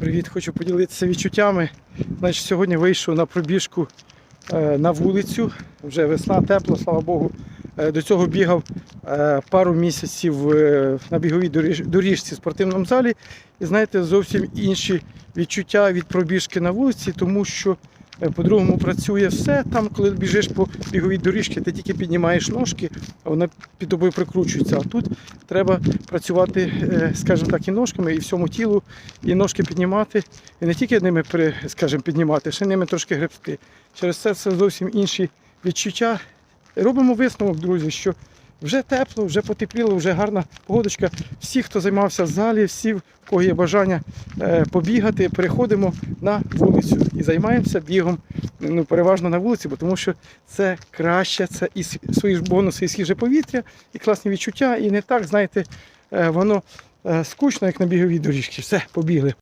Привіт, хочу поділитися відчуттями. Значить, сьогодні вийшов на пробіжку е, на вулицю. Вже весна, тепло, слава Богу. Е, До цього бігав е, пару місяців на біговій доріжці в спортивному залі. І знаєте, зовсім інші відчуття від пробіжки на вулиці, тому що по-другому працює все. Там, коли біжиш по біговій доріжці, ти тільки піднімаєш ножки, а вона під тобою прикручується. А тут треба працювати, е, скажімо так, і ножками, і всьому тілу, і ножки піднімати, і не тільки ними, скажімо, піднімати, ще ними трошки гребти. Через це це зовсім інші відчуття. Робимо висновок, друзі, що вже тепло, вже потепліло, вже гарна погодочка. Всі, хто займався в залі, всі, в кого є бажання е, побігати, переходимо на вулицю і займаємося бігом. Ну, переважно на вулиці, бо тому що це краще, це і свої ж бонуси, і свіже повітря, і класні відчуття, і не так, знаєте, е, воно е, скучно, як на біговій доріжці. Все, побігли.